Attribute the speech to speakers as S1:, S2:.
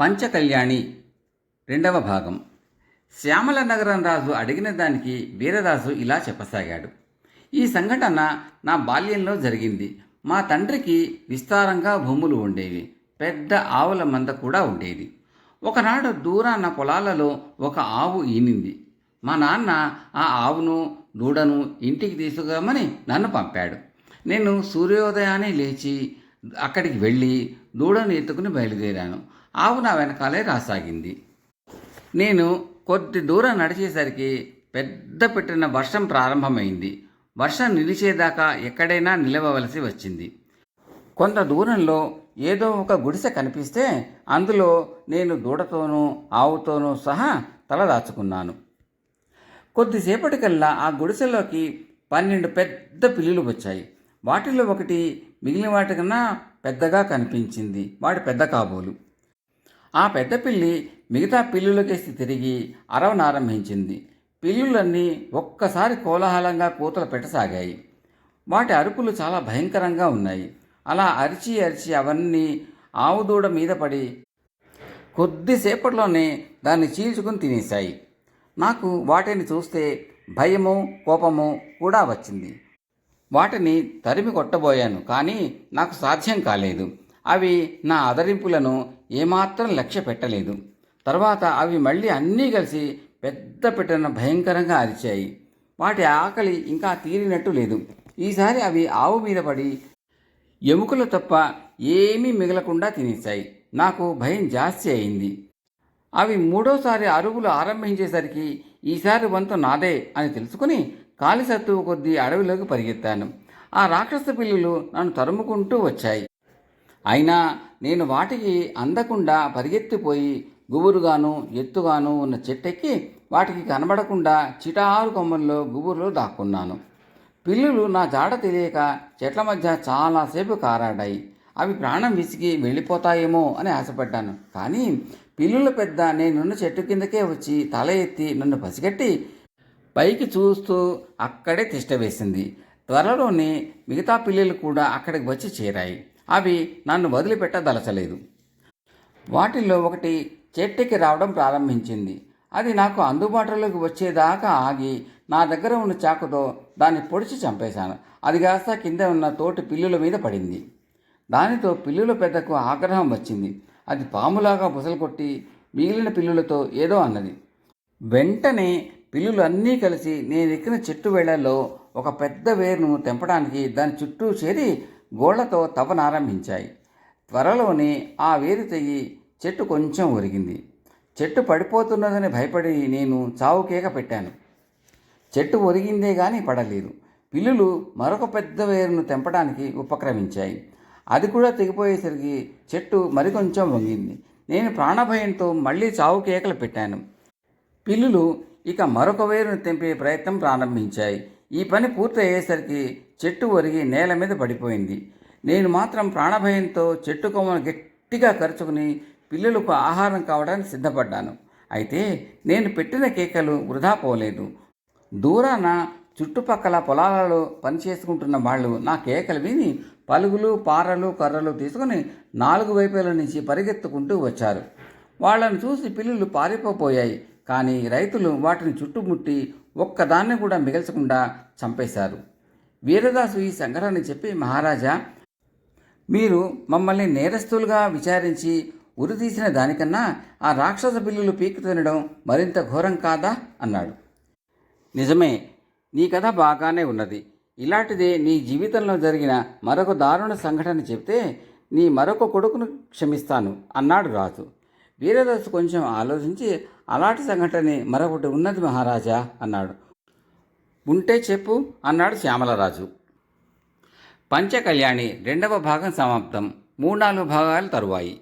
S1: పంచకళ్యాణి రెండవ భాగం. శ్యామల నగరం రాజు అడిగిన దానికి వీరరాజు ఇలా చెప్పసాగాడు. ఈ సంఘటన నా బాల్యంలో జరిగింది. మా తండ్రికి విస్తారంగా భూములు ఉండేవి. పెద్ద ఆవుల మంద కూడా ఉండేది. ఒకనాడు దూరాన పొలాలలో ఒక ఆవు ఈనింది. మా నాన్న ఆ ఆవును దూడను ఇంటికి తీసుకురామని నన్ను పంపాడు. నేను సూర్యోదయాన్నే లేచి అక్కడికి వెళ్ళి దూడను ఎత్తుకుని బయలుదేరాను. ఆవు నా వెనకాలే రాసాగింది. నేను కొద్ది దూరం నడిచేసరికి పెద్ద పెట్టిన వర్షం ప్రారంభమైంది. వర్షం నిలిచేదాకా ఎక్కడైనా నిలవవలసి వచ్చింది. కొంత దూరంలో ఏదో ఒక గుడిసె కనిపిస్తే అందులో నేను దూడతోనూ ఆవుతోనూ సహా తలదాచుకున్నాను కొద్దిసేపటికల్లా ఆ గుడిసెలోకి పన్నెండు పెద్ద పిల్లులు వచ్చాయి. వాటిలో ఒకటి మిగిలిన వాటికన్నా పెద్దగా కనిపించింది. వాటి పెద్ద కాబోలు. ఆ పెద్ద పిల్లి మిగతా పిల్లులకేసి తిరిగి అరవనారంభించింది పిల్లులన్నీ ఒక్కసారి కోలాహలంగా కూతలు పెట్టసాగాయి వాటి అరుపులు చాలా భయంకరంగా ఉన్నాయి. అలా అరిచి అరిచి అవన్నీ ఆవు దూడ మీద పడి కొద్దిసేపట్లోనే దాన్ని చీల్చుకుని తినేశాయి. నాకు వాటిని చూస్తే భయము కోపము కూడా వచ్చింది. వాటిని తరిమి కొట్టబోయాను కానీ నాకు సాధ్యం కాలేదు. అవి నా అదరింపులను ఏమాత్రం లక్ష్య పెట్టలేదు. తర్వాత అవి మళ్ళీ అన్నీ కలిసి పెద్ద పెట్టను భయంకరంగా అరిచాయి. వాటి ఆకలి ఇంకా తీరినట్టు లేదు. ఈసారి అవి ఆవు మీద పడి ఎముకలు తప్ప ఏమీ మిగలకుండా తినేశాయి. నాకు భయం జాస్తి అయింది. అవి మూడోసారి అరుగులు ఆరంభించేసరికి ఈసారి వంతు నాదే అని తెలుసుకుని కాలి సత్తువు కొద్దీ అడవిలోకి పరిగెత్తాను. ఆ రాక్షస పిల్లులు నన్ను తరుముకుంటూ వచ్చాయి. అయినా నేను వాటికి అందకుండా పరిగెత్తిపోయి గుబురుగాను ఎత్తుగాను ఉన్న చెట్టెక్కి వాటికి కనబడకుండా చిటారు కొమ్మల్లో గుబురులో దాక్కున్నాను. పిల్లులు నా జాడ తెలియక చెట్ల మధ్య చాలాసేపు కారాడాయి. అవి ప్రాణం విసిగి వెళ్ళిపోతాయేమో అని ఆశపడ్డాను. కానీ పిల్లుల పెద్ద నేనున్న చెట్టు కిందకే వచ్చి తల ఎత్తి నన్ను పసిగట్టి పైకి చూస్తూ అక్కడే తిష్టవేసింది త్వరలోనే మిగతా పిల్లులు కూడా అక్కడికి వచ్చి చేరాయి. అవి నన్ను వదిలిపెట్టదలచలేదు. వాటిల్లో ఒకటి చెట్టుకి రావడం ప్రారంభించింది. అది నాకు అందుబాటులోకి వచ్చేదాకా ఆగి నా దగ్గర ఉన్న చాకుతో దాన్ని పొడిచి చంపేశాను. అది కాస్త కింద ఉన్న తోటి పిల్లుల మీద పడింది. దానితో పిల్లుల పెద్దకు ఆగ్రహం వచ్చింది. అది పాములాగా బుసలు కొట్టి మిగిలిన పిల్లులతో ఏదో అన్నది. వెంటనే పిల్లులు అన్నీ కలిసి నేను ఎక్కిన చెట్టు వేళల్లో ఒక పెద్ద వేరును తెంపడానికి దాని చుట్టూ చేరి గోళ్ళతో తవ్వనారంభించాయి త్వరలోనే ఆ వేరు తెగి చెట్టు కొంచెం ఒరిగింది. చెట్టు పడిపోతున్నదని భయపడి నేను చావు కేక పెట్టాను. చెట్టు ఒరిగిందే గాని పడలేదు. పిల్లులు మరొక పెద్ద వేరును తెంపడానికి ఉపక్రమించాయి. అది కూడా తెగిపోయేసరికి చెట్టు మరికొంచెం వంగింది. నేను ప్రాణభయంతో మళ్ళీ చావు కేకలు పెట్టాను. పిల్లులు ఇక మరొక వేరును తెంపే ప్రయత్నం ప్రారంభించాయి. ఈ పని పూర్తయ్యేసరికి చెట్టు ఒరిగి నేల మీద పడిపోయింది. నేను మాత్రం ప్రాణభయంతో చెట్టు కొమ్మను గట్టిగా కరుచుకుని పిల్లులకు ఆహారం కావడానికి సిద్ధపడ్డాను. అయితే నేను పెట్టిన కేకలు వృధా పోలేదు. దూరాన చుట్టుపక్కల పొలాలలో పనిచేసుకుంటున్న వాళ్ళు నా కేకలు విని పలుగులు పారలు కర్రలు తీసుకుని నాలుగు వైపుల నుంచి పరిగెత్తుకుంటూ వచ్చారు. వాళ్ళను చూసి పిల్లులు పారిపోయాయి కానీ రైతులు వాటిని చుట్టుముట్టి ఒక్కదాన్ని కూడా మిగల్చకుండా చంపేశారు. వీరదాసు ఈ సంఘటన చెప్పి మహారాజా మీరు మమ్మల్ని నేరస్తులుగా విచారించి ఉరితీసిన దానికన్నా ఆ రాక్షస పిల్లులు పీకు తినడం మరింత ఘోరం కాదా? అన్నాడు. నిజమే నీ కథ బాగానే ఉన్నది. ఇలాంటిదే నీ జీవితంలో జరిగిన మరొక దారుణ సంఘటన చెప్తే నీ మరొక కొడుకును క్షమిస్తాను అన్నాడు రాజు. వీరదాసు కొంచెం ఆలోచించి అలాంటి సంఘటన మరొకటి ఉన్నది మహారాజా అన్నాడు. ఉంటే చెప్పు అన్నాడు శ్యామలరాజు. పంచకళ్యాణి రెండవ భాగం సమాప్తం. మూడు నాలుగు భాగాలు తరువాయి.